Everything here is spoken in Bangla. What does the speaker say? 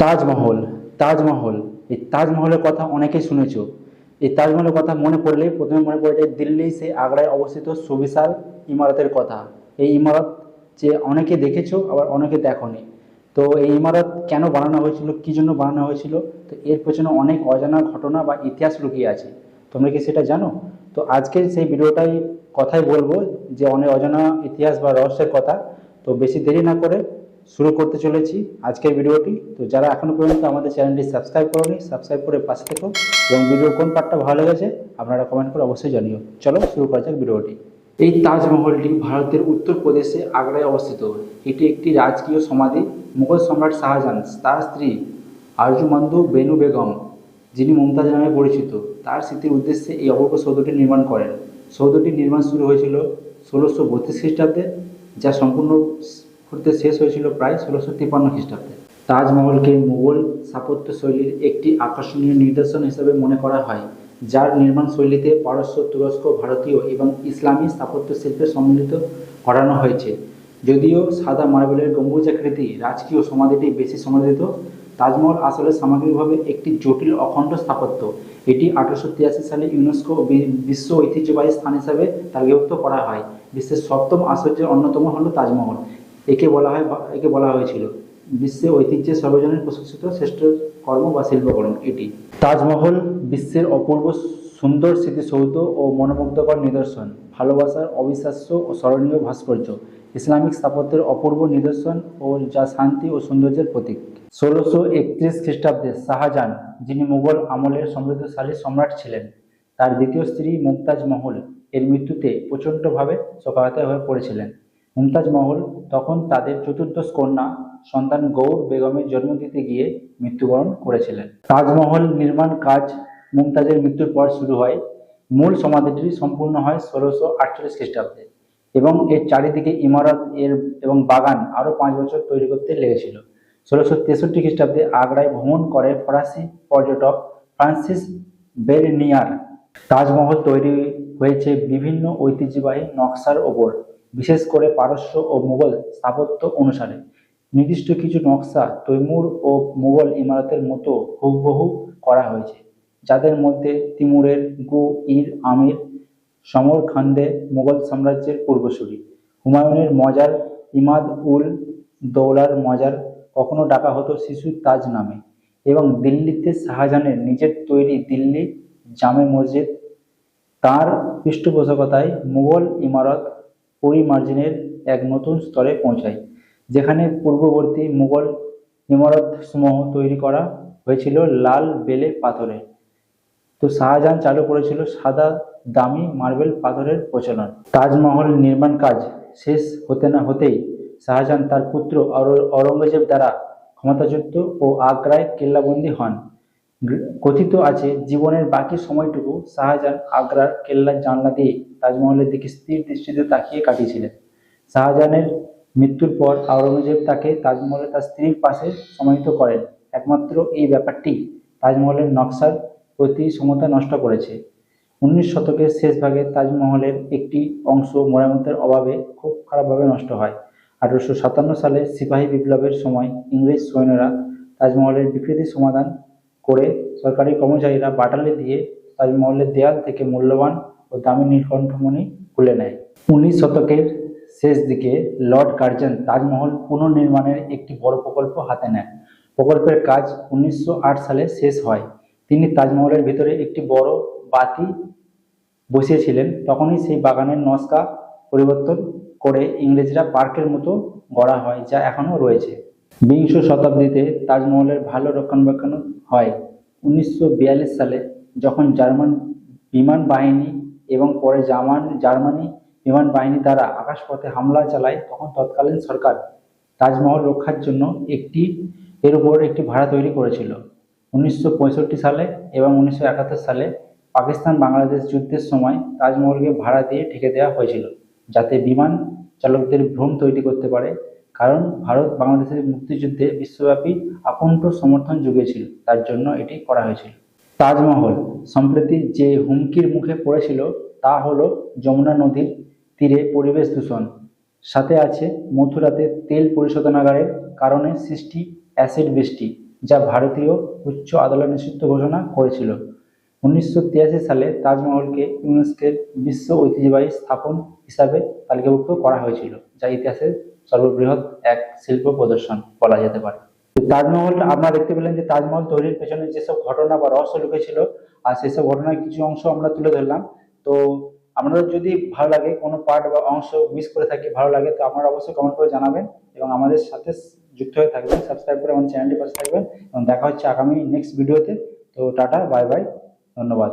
তাজমহল তাজমহল। এই তাজমহলের কথা অনেকেই শুনেছ। এই তাজমহলের কথা মনে পড়লে প্রথমে মনে পড়ে যায় দিল্লি সে আগ্রায় অবস্থিত সুবিশাল ইমারতের কথা। এই ইমারত যে অনেকে দেখেছ, আবার অনেকে দেখোনি। তো এই ইমারত কেন বানানো হয়েছিল, কী জন্য বানানো হয়েছিল? তো এর পেছনে অনেক অজানা ঘটনা বা ইতিহাস লুকিয়ে আছে। তোমরা কি সেটা জানো? তো আজকের সেই ভিডিওটাই কথাই বলব যে অনেক অজানা ইতিহাস বা রহস্যের কথা। তো বেশি দেরি না করে শুরু করতে চলেছি আজকের ভিডিওটি। তো যারা এখনও পর্যন্ত আমাদের চ্যানেলটি সাবস্ক্রাইব করোনি, সাবস্ক্রাইব করে পাশে থেকো এবং ভিডিওর কোন পার্টটা ভালো লেগেছে আপনারা কমেন্ট করে অবশ্যই জানিও। চলো শুরু করা যাক ভিডিওটি। এই তাজমহলটি ভারতের উত্তরপ্রদেশে আগ্রায় অবস্থিত। এটি একটি রাজকীয় সমাধি, মুঘল সম্রাট শাহজাহান, তার স্ত্রী আরজুমান্দু বেনু বেগম, যিনি মুমতাজ নামে পরিচিত। তার স্মৃতির উদ্দেশ্যে এই অপূর্ব সৌধটি নির্মাণ করেন। সৌধটির নির্মাণ শুরু হয়েছিল ষোলোশো বত্রিশ খ্রিস্টাব্দে, যা সম্পূর্ণ করতে শেষ হয়েছিল প্রায় ষোলোশো তিপ্পান্ন খ্রিস্টাব্দে। তাজমহলকে মুঘল স্থাপত্য শৈলীর একটি আকর্ষণীয় নিদর্শন হিসেবে মনে করা হয়, যার নির্মাণ শৈলীতে পারস্য, তুরস্ক, ভারতীয় এবং ইসলামী স্থাপত্য শিল্পে সম্মিলিত করানো হয়েছে। যদিও সাদা মার্বেলের গম্বুজাকৃতি রাজকীয় সমাধিটি বেশি সমাদৃত তাজমহল আসলে সামগ্রিকভাবে একটি জটিল অখণ্ড স্থাপত্য। এটি আঠারোশো তিয়াশি সালে ইউনেস্কো বিশ্ব ঐতিহ্যবাহী স্থান হিসাবে তালিকাভুক্ত করা হয়। বিশ্বের সপ্তম আশ্চর্যের অন্যতম হল তাজমহল। একে বলা হয় একে বলা হয়েছিল। বিশ্বে ঐতিহ্যের সর্বজনীন প্রশংসিত শ্রেষ্ঠ কর্ম বা শিল্পকর্ম এটি। তাজমহল বিশ্বের অপূর্ব সুন্দর স্মৃতিসৌধ ও মনোমুগ্ধকর নিদর্শন, ভালোবাসার অবিশ্বাস্য ও স্মরণীয় ভাস্কর্য, ইসলামিক স্থাপত্যের অপূর্ব নিদর্শন ও যা শান্তি ও সৌন্দর্যের প্রতীক। ষোলোশো একত্রিশ খ্রিস্টাব্দে শাহজাহান, যিনি মুঘল আমলের সমৃদ্ধশালী সম্রাট ছিলেন, তার দ্বিতীয় স্ত্রী মুমতাজ মহল এর মৃত্যুতে প্রচণ্ডভাবে শোকাহত হয়ে পড়েছিলেন। মুমতাজ মহল, তখন তাদের চতুর্দশ কন্যা, সন্তান গৌর বেগমের জন্ম দিতে গিয়ে মৃত্যুবরণ করেছিলেন। তাজমহল নির্মাণ কাজ মুমতাজের মৃত্যুর পর শুরু হয়। মূল সমাধিটি সম্পূর্ণ হয় ষোলোশো আটচল্লিশ খ্রিস্টাব্দে এবং এর চারিদিকে ইমারত, এর এবং বাগান আরও পাঁচ বছর তৈরি করতে লেগেছিল। ষোলোশো তেষট্টি খ্রিস্টাব্দে আগ্রায় ভ্রমণ করে ফরাসি পর্যটক ফ্রান্সিস বেরনিয়ার। তাজমহল তৈরি হয়েছে বিভিন্ন ঐতিহ্যবাহী নকশার ওপর। বিশেষ করে পারস্য ও মুঘল স্থাপত্য অনুসারে। নির্দিষ্ট কিছু নকশা তৈমুর ও মুঘল ইমারতের মতো হুবহু করা হয়েছে, যাদের মধ্যে তিমুরের গু, ইর, আমির সমরখান্দে মুঘল সাম্রাজ্যের পূর্বসূরি। হুমায়ুনের মজার ইমাদ উল দৌলার মজার কখনো ডাকা হতো শিশুর তাজ নামে এবং দিল্লিতে শাহজাহানের নিজের তৈরি দিল্লি জামে মসজিদ। তার পৃষ্ঠপোষকতায় মুঘল ইমারত পরিমার্জিনের এক নতুন স্তরে পৌঁছায়, যেখানে পূর্ববর্তী মুঘল ইমারতসমূহ তৈরি করা হয়েছিল লাল বেলে পাথরে। তো শাহজাহান চালু করেছিল সাদা দামি মার্বেল পাথরের প্রচলন। তাজমহল নির্মাণ কাজ শেষ হতে না হতেই শাহজাহান তার পুত্র অর- অরঙ্গজেব দ্বারা ক্ষমতাচ্যুত ও আগ্রায় কেল্লাবন্দী হন। কথিত আছে, জীবনের বাকি সময়টুকু শাহজাহান আগ্রার কেল্লার জানলা দিয়ে তাজমহলের দিকে স্থির দৃষ্টিতে তাকিয়ে কাটিয়েছিলেন। শাহজাহানের মৃত্যুর পর আওরঙ্গজেব তাকে তাজমহলে তার স্ত্রীর পাশে সমাহিত করেন। একমাত্র এই ব্যাপারটি তাজমহলের নকশার প্রতি সমতা নষ্ট করেছে। উনিশ শতকের শেষ ভাগে তাজমহলের একটি অংশ মেরামতের অভাবে খুব খারাপভাবে নষ্ট হয়। আঠারোশো সাতান্ন সালে সিপাহী বিপ্লবের সময় ইংরেজ সৈন্যরা তাজমহলের বিকৃতি সমাধান সরকারি কর্মচারীরা বাটালি দিয়ে তাজমহলের দেয়াল থেকে মূল্যবান ও দামি নীলকণ্ঠমণি খুলে নেয়। উনিশ শতকের শেষ দিকে লর্ড কার্জন তাজমহল পুনর্নির্মাণের একটি বড় প্রকল্প হাতে নেন। প্রকল্পের কাজ উনিশশো আট সালে শেষ হয়। তিনি তাজমহলের ভিতরে একটি বড় বাতি বসিয়েছিলেন। তখনই সেই বাগানের নকশা পরিবর্তন করে ইংরেজরা পার্কের মতো গড়া হয়, যা এখনও রয়েছে। বিংশ শতাব্দীতে তাজমহলের ভালো রক্ষণাবেক্ষণ হয়। উনিশশো বিয়াল্লিশ সালে যখন জার্মান বিমান বাহিনী এবং পরে জার্মান জার্মানি বিমান বাহিনী দ্বারা আকাশপথে হামলা চালায়, তখন তৎকালীন সরকার তাজমহল রক্ষার জন্য একটি এর উপর একটি ভাড়া তৈরি করেছিল। উনিশশো পঁয়ষট্টি সালে এবং উনিশশো একাত্তর সালে পাকিস্তান বাংলাদেশ যুদ্ধের সময় তাজমহলকে ভাড়া দিয়ে ঠেকে দেওয়া হয়েছিল, যাতে বিমান চালকদের ভ্রম তৈরি করতে পারে। কারণ ভারত বাংলাদেশের মুক্তিযুদ্ধে বিশ্বব্যাপী আকণ্ঠ সমর্থন জুগিয়েছিল, তার জন্য এটি করা হয়েছিল। তাজমহল সম্প্রতি যে হুমকির মুখে পড়েছিল, তা হলো যমুনা নদীর তীরে পরিবেশ দূষণ। সাথে আছে মথুরাতে তেল পরিশোধনাগারের কারণে সৃষ্টি অ্যাসিড বৃষ্টি, যা ভারতীয় উচ্চ আদালত নিষিদ্ধ ঘোষণা করেছিল। উনিশশো তিরাশি সালে তাজমহলকে ইউনেস্কের বিশ্ব ঐতিহ্যবাহী স্থাপন হিসাবে তালিকাভুক্ত করা হয়েছিল, যা ইতিহাসের সর্ববৃহৎ এক শিল্প প্রদর্শন বলা যেতে পারে। তো তাজমহলটা আপনারা দেখতে পেলেন যে তাজমহল তৈরির পেছনে যেসব ঘটনা বা রহস্য লুকিয়েছিল আর সেসব ঘটনার কিছু অংশ আমরা তুলে ধরলাম। তো আপনাদের যদি ভালো লাগে, কোনো পার্ট বা অংশ মিস করে থাকি, ভালো লাগে, তো আপনারা অবশ্যই কমেন্ট করে জানাবেন এবং আমাদের সাথে যুক্ত হয়ে থাকবেন সাবস্ক্রাইব করে আমার চ্যানেলটি পাশে থাকবেন এবং দেখা হচ্ছে আগামী নেক্সট ভিডিওতে তো। টাটা বাই বাই ধন্যবাদ।